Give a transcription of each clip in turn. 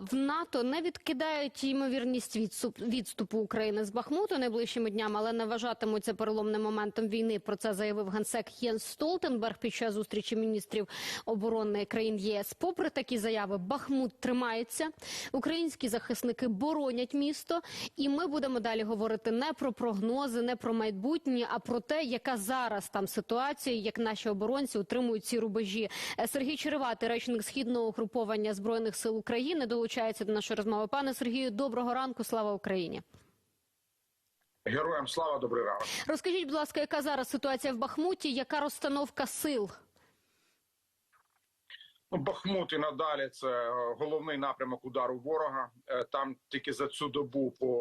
в НАТО не відкидають ймовірність відступ- відступу України з Бахмуту найближчими днями, але не вважатимуть це переломним моментом війни. Про це заявив генсек Єнс Столтенберг під час зустрічі міністрів оборони країн ЄС. Попри такі заяви, Бахмут тримається. Українські захисники боронять місто, і ми будемо далі говорити не про прогнози, не про майбутнє, а про те, яка зараз там ситуація, як наші оборонці утримують ці рубежі. Сергій Череватий, речник східного угруповання збройних сил України, долучається до нашої розмови. Пане Сергію, доброго ранку. Слава Україні. Героям слава, добрий ранок. Розкажіть, будь ласка, яка зараз ситуація в Бахмуті? Яка розстановка сил? Ну, Бахмут і надалі це е, головний напрямок удару ворога. Е, Там тільки за цю добу по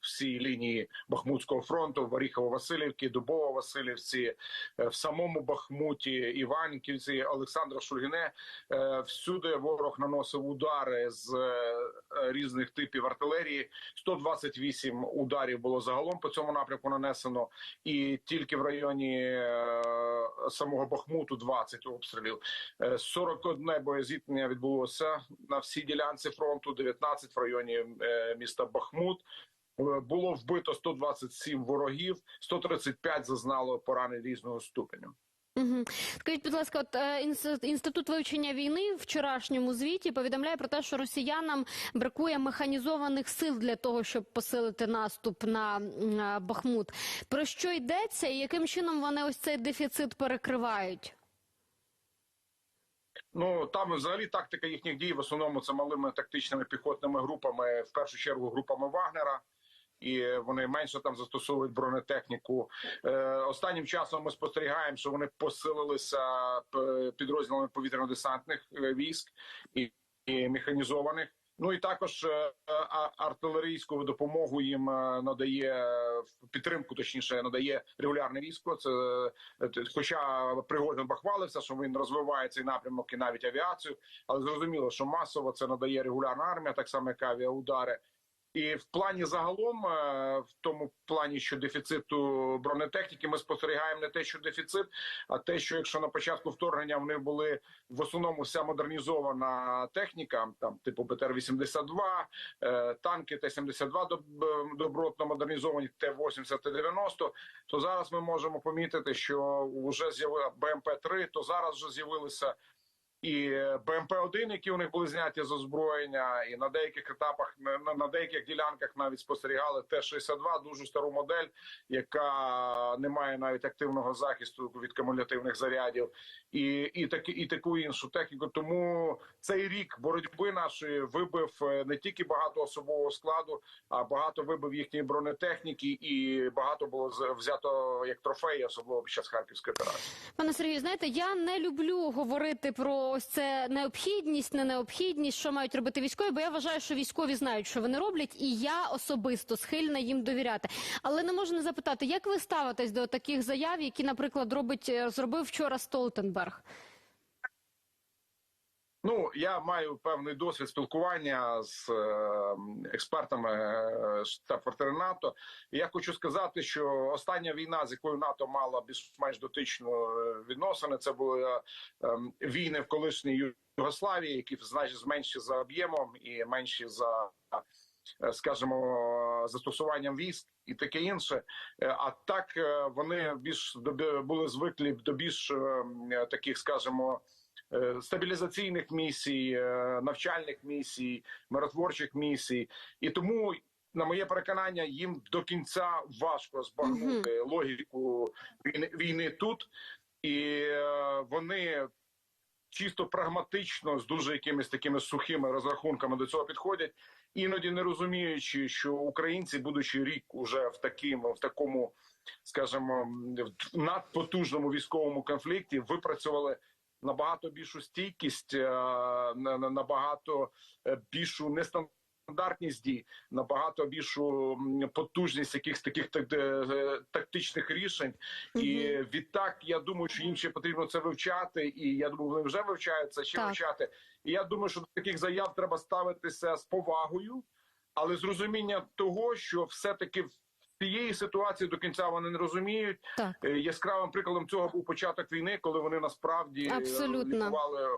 всій лінії Бахмутського фронту, в Оріхово-Василівці, Дубово-Василівці, е, в самому Бахмуті, Іванківці, Олександра Шульгине. Е, Всюди ворог наносив удари з різних типів артилерії. 128 ударів було загалом по цьому напрямку нанесено, і тільки в районі самого Бахмуту 20 обстрілів. Е, 41 боєзіткнення відбулося на всій ділянці фронту, 19 в районі е, міста Бахмут. Е, Було вбито 127 ворогів, 135 зазнало поранень різного ступеню. Угу. Скажіть, будь ласка, от е, інститут вивчення війни в вчорашньому звіті повідомляє про те, що росіянам бракує механізованих сил для того, щоб посилити наступ на е, Бахмут. Про що йдеться, і яким чином вони ось цей дефіцит перекривають? Ну там взагалі тактика їхніх дій в основному це малими тактичними піхотними групами, в першу чергу групами Вагнера. І вони менше там застосовують бронетехніку. Е, останнім часом ми спостерігаємо, що вони посилилися підрозділами повітряно-десантних е, військ і, і механізованих. Ну і також е, артилерійську допомогу їм е, надає е, підтримку, точніше надає регулярне військо. Це е, хоча Пригожин бахвалився, що він розвиває цей напрямок і навіть авіацію, але зрозуміло, що масово це надає регулярна армія, так само як авіаудари. І в плані загалом, е, в тому плані, що дефіциту бронетехніки, ми спостерігаємо не те, що дефіцит, а те, що якщо на початку вторгнення вони були в основному вся модернізована техніка, там типу БТР-82, е, танки Т-72 доб- добротно модернізовані, Т-80, Т-90, то зараз ми можемо помітити, що вже з'явила БМП-3, то зараз вже з'явилися і БМП-1, які у них були зняті з озброєння, і на деяких етапах на, деяких ділянках навіть спостерігали Т-62, дуже стару модель, яка не має навіть активного захисту від кумулятивних зарядів, і, і такі і таку іншу техніку. Тому цей рік боротьби нашої вибив е, не тільки багато особового складу, а багато вибив їхньої бронетехніки, і багато було взято як трофеї, особливо під час харківської операції. Пане Сергію, знаєте, я не люблю говорити про ось це необхідність, не необхідність, що мають робити військові, бо я вважаю, що військові знають, що вони роблять, і я особисто схильна їм довіряти. Але не можу не запитати, як ви ставитесь до таких заяв, які, наприклад, робить е, зробив вчора Столтенберг? Ну, я маю певний досвід спілкування з е, експертами е, штаб-квартири НАТО. Я хочу сказати, що остання війна, з якою НАТО мала більш-менш дотичну е, відносини, це були е, ем, війни в колишній Югославії, які значно менші за об'ємом і менші за. Скажімо, застосуванням військ і таке інше. А так вони більш були звиклі до більш е, таких, скажімо, стабілізаційних місій, е, навчальних місій, миротворчих місій, і тому. На моє переконання, їм до кінця важко збагнути логіку війни, війни тут, і е, вони чисто прагматично з дуже якимись такими сухими розрахунками до цього підходять, іноді не розуміючи, що українці, будучи рік уже в такому, в такому, скажімо, в надпотужному військовому конфлікті, випрацювали набагато більшу стійкість, е, на- на- набагато е, більшу нестандартність дій, набагато більшу потужність якихось таких так- е, тактичних рішень. І відтак я думаю, що їм ще потрібно це вивчати. І я думаю, вони вже вивчають це ще Так. вивчати. І я думаю, що до таких заяв треба ставитися з повагою, але з розумінням того, що все таки цієї ситуації до кінця вони не розуміють. Так. Е, Яскравим прикладом цього був початок війни, коли вони насправді е, Абсолютно. лікували,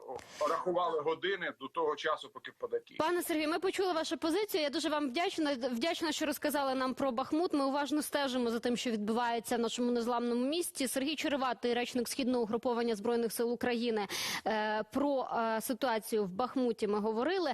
рахували години до того часу, поки впаде Київ. Пане Сергію, ми почули вашу позицію. Я дуже вам вдячна. Вдячна, що розказали нам про Бахмут. Ми уважно стежимо за тим, що відбувається в нашому незламному місті. Сергій Череватий, речник східного угруповання збройних сил України, е, про ситуацію в Бахмуті. Ми говорили.